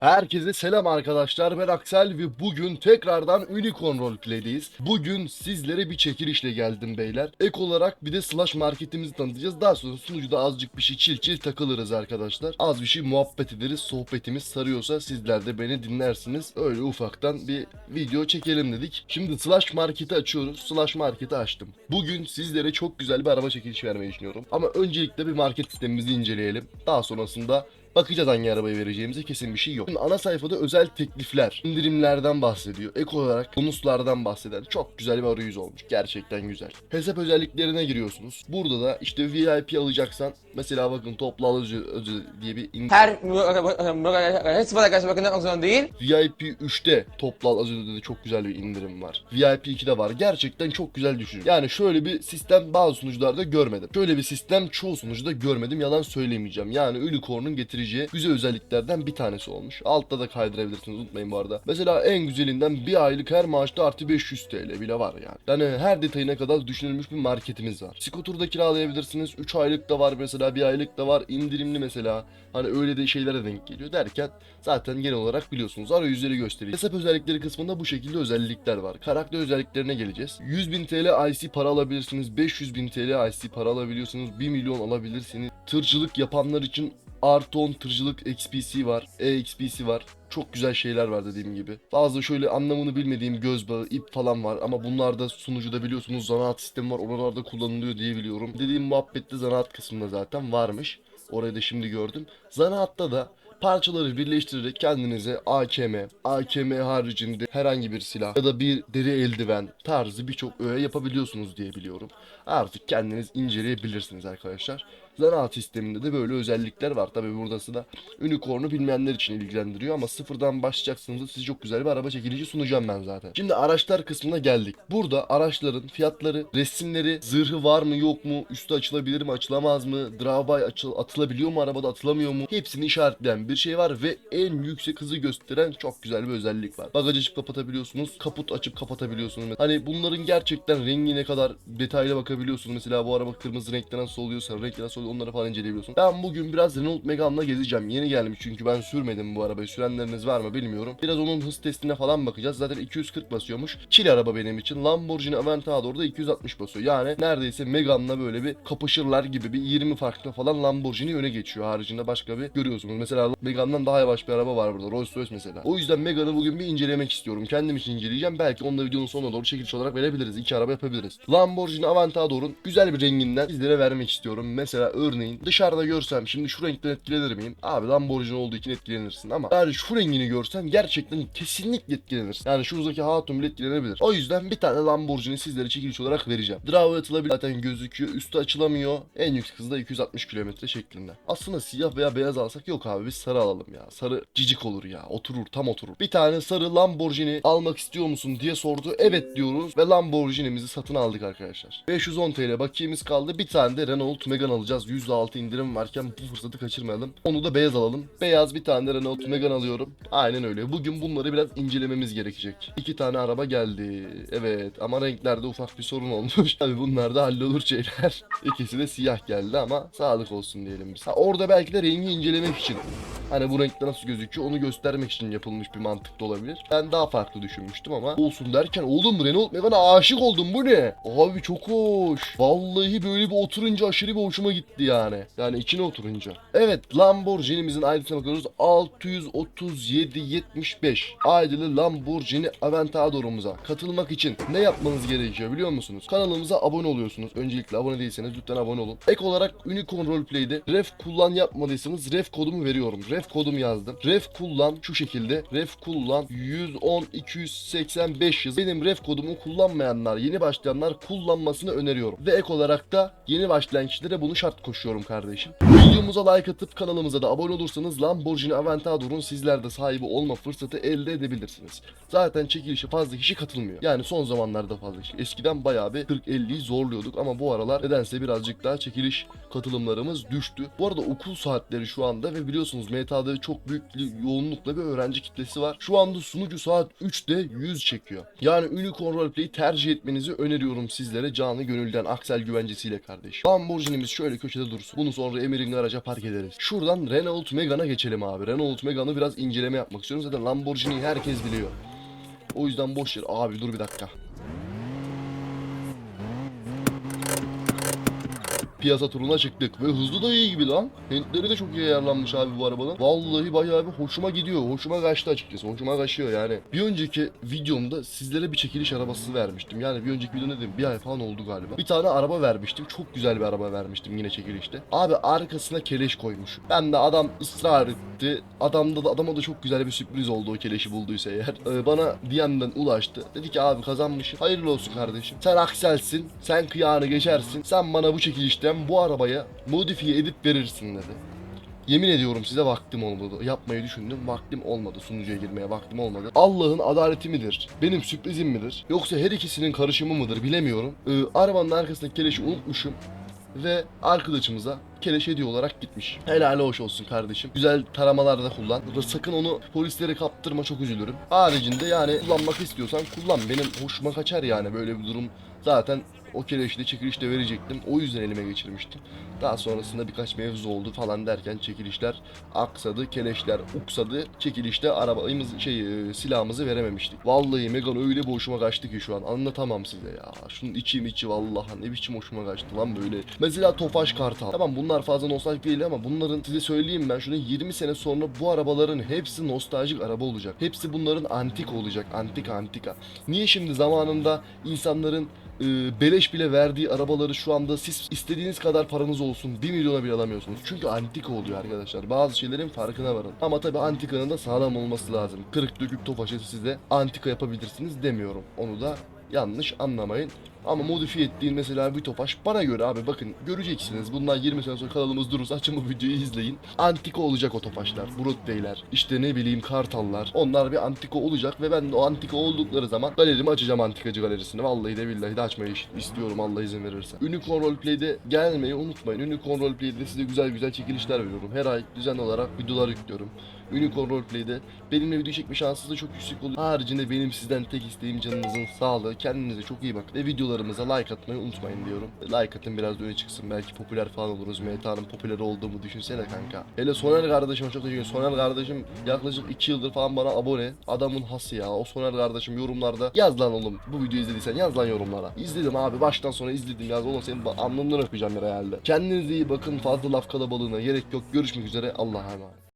Herkese selam arkadaşlar ben Aksel ve bugün tekrardan Unicorn Roleplay'deyiz. Bugün sizlere bir çekilişle geldim beyler. Ek olarak bir de Slash Market'imizi tanıtacağız. Daha sonra sunucuda azıcık bir şey çil çil takılırız arkadaşlar. Az bir şey muhabbet ederiz. Sohbetimiz sarıyorsa sizler de beni dinlersiniz. Öyle ufaktan bir video çekelim dedik. Şimdi Slash Market'i açıyoruz. Slash Market'i açtım. Bugün sizlere çok güzel bir araba çekilişi vermeyi düşünüyorum. Ama öncelikle bir market sistemimizi inceleyelim. Daha sonrasında Bakacağız hangi arabayı vereceğimize kesin bir şey yok. Şimdi ana sayfada özel teklifler, indirimlerden bahsediyor. Ek olarak bonuslardan bahseden çok güzel bir arayüz olmuş. Gerçekten güzel. Hesap özelliklerine giriyorsunuz. Burada da işte VIP alacaksan mesela bakın toplu alıcı özel diye bir indirim. Her bana karşı bakın yapmak zorunda değil. VIP 3'te toplu alıcı de çok güzel bir indirim var. VIP 2'de var. Gerçekten çok güzel düşünün. Yani şöyle bir sistem bazı sunucularda görmedim. Şöyle bir sistem çoğu sunucuda görmedim. Yalan söylemeyeceğim. Yani Unicorn'un getireceği güzel özelliklerden bir tanesi olmuş. Altta da kaydırabilirsiniz unutmayın bu arada. Mesela en güzelinden bir aylık her maaşta artı 500 TL bile var yani. Yani her detayına kadar düşünülmüş bir marketimiz var. Skuturda kiralayabilirsiniz. 3 aylık da var mesela bir aylık da var. indirimli mesela. Hani öyle de şeylere denk geliyor derken zaten genel olarak biliyorsunuz arayüzleri gösteriyor. Hesap özellikleri kısmında bu şekilde özellikler var. Karakter özelliklerine geleceğiz. 100.000 TL IC para alabilirsiniz. 500.000 TL IC para alabiliyorsunuz. 1 milyon alabilirsiniz. Tırcılık yapanlar için artı 10 tırcılık XP'si var. EXP'si var. Çok güzel şeyler var dediğim gibi. Bazı şöyle anlamını bilmediğim göz bağı, ip falan var ama bunlar da sunucuda biliyorsunuz zanaat sistemi var. Oralarda kullanılıyor diye biliyorum. Dediğim muhabbette zanaat kısmında zaten varmış. Orayı da şimdi gördüm. Zanaatta da parçaları birleştirerek kendinize AKM, AKM haricinde herhangi bir silah ya da bir deri eldiven tarzı birçok öğe yapabiliyorsunuz diye biliyorum. Artık kendiniz inceleyebilirsiniz arkadaşlar. Zanaat sisteminde de böyle özellikler var. Tabi buradası da Unicorn'u bilmeyenler için ilgilendiriyor ama sıfırdan başlayacaksınız da size çok güzel bir araba çekilişi sunacağım ben zaten. Şimdi araçlar kısmına geldik. Burada araçların fiyatları, resimleri, zırhı var mı yok mu, üstü açılabilir mi açılamaz mı, açıl- atılabiliyor mu arabada atılamıyor mu hepsini işaretleyen bir şey var ve en yüksek hızı gösteren çok güzel bir özellik var. Bagaj açıp kapatabiliyorsunuz, kaput açıp kapatabiliyorsunuz. Hani bunların gerçekten rengine kadar detaylı bakabiliyorsunuz. Mesela bu araba kırmızı renkte nasıl oluyorsa, renkte nasıl oluyor onları falan inceleyebiliyorsun. Ben bugün biraz Renault Megane'la gezeceğim. Yeni gelmiş çünkü ben sürmedim bu arabayı. Sürenleriniz var mı bilmiyorum. Biraz onun hız testine falan bakacağız. Zaten 240 basıyormuş. Çil araba benim için. Lamborghini Aventador'da 260 basıyor. Yani neredeyse Megane'la böyle bir kapışırlar gibi bir 20 farklı falan Lamborghini öne geçiyor. Haricinde başka bir görüyorsunuz. Mesela Megane'dan daha yavaş bir araba var burada. Rolls Royce mesela. O yüzden Megane'ı bugün bir incelemek istiyorum. Kendim için inceleyeceğim. Belki onu da videonun sonuna doğru çekiliş olarak verebiliriz. İki araba yapabiliriz. Lamborghini Aventador'un güzel bir renginden sizlere vermek istiyorum. Mesela örneğin dışarıda görsem şimdi şu renkten etkilenir miyim? Abi Lamborghini olduğu için etkilenirsin ama yani şu rengini görsem gerçekten kesinlikle etkilenirsin. Yani şuradaki hatun bile etkilenebilir. O yüzden bir tane Lamborghini sizlere çekiliş olarak vereceğim. Drive atılabilir zaten gözüküyor. Üstü açılamıyor. En yüksek hızda 260 km şeklinde. Aslında siyah veya beyaz alsak yok abi biz sarı alalım ya. Sarı cicik olur ya. Oturur tam oturur. Bir tane sarı Lamborghini almak istiyor musun diye sordu. Evet diyoruz ve Lamborghini'mizi satın aldık arkadaşlar. 510 TL bakiyemiz kaldı. Bir tane de Renault Megane alacağız. %6 indirim varken bu fırsatı kaçırmayalım. Onu da beyaz alalım. Beyaz bir tane Renault Megane alıyorum. Aynen öyle. Bugün bunları biraz incelememiz gerekecek. İki tane araba geldi. Evet ama renklerde ufak bir sorun olmuş. Tabi bunlar da hallolur şeyler. İkisi de siyah geldi ama sağlık olsun diyelim biz. Ha, orada belki de rengi incelemek için. Hani bu renkte nasıl gözüküyor onu göstermek için yapılmış bir mantık da olabilir. Ben daha farklı düşünmüştüm ama olsun derken oğlum Renault Megane'a aşık oldum bu ne? Abi çok hoş. Vallahi böyle bir oturunca aşırı bir hoşuma gitti yani. Yani içine oturunca. Evet Lamborghini'mizin aidiyetine bakıyoruz. 637.75 aidili Lamborghini Aventador'umuza katılmak için ne yapmanız gerekiyor biliyor musunuz? Kanalımıza abone oluyorsunuz. Öncelikle abone değilseniz lütfen abone olun. Ek olarak Unicorn Roleplay'de ref kullan yapmadıysanız ref kodumu veriyorum. Ref kodumu yazdım. Ref kullan şu şekilde. Ref kullan 110 285 yaz. Benim ref kodumu kullanmayanlar, yeni başlayanlar kullanmasını öneriyorum. Ve ek olarak da yeni başlayan kişilere bunu şart koşuyorum kardeşim. Videomuza like atıp kanalımıza da abone olursanız Lamborghini Aventador'un sizler de sahibi olma fırsatı elde edebilirsiniz. Zaten çekilişe fazla kişi katılmıyor. Yani son zamanlarda fazla kişi. Eskiden bayağı bir 40-50'yi zorluyorduk ama bu aralar nedense birazcık daha çekiliş katılımlarımız düştü. Bu arada okul saatleri şu anda ve biliyorsunuz MTA'da çok büyük yoğunlukla bir öğrenci kitlesi var. Şu anda sunucu saat 3'te 100 çekiyor. Yani Unicorn Roleplay'i tercih etmenizi öneriyorum sizlere canı gönülden Aksel güvencesiyle kardeşim. Lamborghini'miz şöyle köşede dursun. Bunu sonra Emir'in garaja park ederiz. Şuradan Renault Megane'a geçelim abi. Renault Megane'ı biraz inceleme yapmak istiyorum. Zaten Lamborghini'yi herkes biliyor. O yüzden boş yer. Abi dur bir dakika. Piyasa turuna çıktık ve hızlı da iyi gibi lan. Hentleri de çok iyi ayarlanmış abi bu arabanın. Vallahi bayağı bir hoşuma gidiyor. Hoşuma kaçtı açıkçası. Hoşuma kaçıyor yani. Bir önceki videomda sizlere bir çekiliş arabası vermiştim. Yani bir önceki video ne dedim? Bir ay falan oldu galiba. Bir tane araba vermiştim. Çok güzel bir araba vermiştim yine çekilişte. Abi arkasına keleş koymuş. Ben de adam ısrar etti. Adamda da adama da çok güzel bir sürpriz oldu o keleşi bulduysa eğer. Ee, bana DM'den ulaştı. Dedi ki abi kazanmışım. Hayırlı olsun kardeşim. Sen akselsin. Sen kıyağını geçersin. Sen bana bu çekilişten bu arabaya modifiye edip verirsin dedi. Yemin ediyorum size vaktim olmadı. Yapmayı düşündüm. Vaktim olmadı. Sunucuya girmeye vaktim olmadı. Allah'ın adaleti midir? Benim sürprizim midir? Yoksa her ikisinin karışımı mıdır bilemiyorum. Ee, arabanın arkasındaki keleşi unutmuşum. Ve arkadaşımıza keleş hediye olarak gitmiş. Helal hoş olsun kardeşim. Güzel taramalarda kullan. Sakın onu polislere kaptırma çok üzülürüm. Haricinde yani kullanmak istiyorsan kullan. Benim hoşuma kaçar yani böyle bir durum. Zaten o keleşi de çekilişte verecektim. O yüzden elime geçirmiştim. Daha sonrasında birkaç mevzu oldu falan derken çekilişler aksadı, keleşler uksadı. Çekilişte arabamız şey e, silahımızı verememiştik. Vallahi Megan öyle bir hoşuma kaçtı ki şu an anlatamam size ya. Şunun içim içi vallahi ne biçim hoşuma kaçtı lan böyle. Mesela Tofaş Kartal. Tamam bunlar fazla nostaljik değil ama bunların size söyleyeyim ben şunu 20 sene sonra bu arabaların hepsi nostaljik araba olacak. Hepsi bunların antik olacak. Antika antika. Niye şimdi zamanında insanların e, beleş bile verdiği arabaları şu anda siz istediğiniz kadar paranız olsun 1 milyona bile alamıyorsunuz. Çünkü antika oluyor arkadaşlar. Bazı şeylerin farkına varın. Ama tabi antikanın da sağlam olması lazım. Kırık dökük tofaşı size antika yapabilirsiniz demiyorum. Onu da yanlış anlamayın. Ama modifiye ettiğin mesela bir topaş bana göre abi bakın göreceksiniz. Bundan 20 sene sonra kanalımız durursa açın bu videoyu izleyin. Antika olacak o topaşlar. Broadway'ler, işte ne bileyim kartallar. Onlar bir antika olacak ve ben de o antika oldukları zaman galerimi açacağım antikacı galerisini. Vallahi de billahi de açmayı istiyorum Allah izin verirse. Unicorn Roleplay'de gelmeyi unutmayın. Unicorn Roleplay'de size güzel güzel çekilişler veriyorum. Her ay düzenli olarak videolar yüklüyorum. Unicorn Roleplay'de benimle video çekme şansınız da çok yüksek oluyor. Haricinde benim sizden tek isteğim canınızın sağlığı. Kendinize çok iyi bakın. Ve videolarımıza like atmayı unutmayın diyorum. Like atın biraz da öne çıksın. Belki popüler falan oluruz. MTA'nın popüler olduğumu düşünsene kanka. Hele Soner kardeşime çok teşekkür. Soner kardeşim yaklaşık 2 yıldır falan bana abone. Adamın hası ya. O Soner kardeşim yorumlarda yaz lan oğlum. Bu videoyu izlediysen yaz lan yorumlara. İzledim abi. Baştan sona izledim yaz. Oğlum senin alnından öpeceğim herhalde. Kendinize iyi bakın. Fazla laf kalabalığına gerek yok. Görüşmek üzere. Allah'a emanet.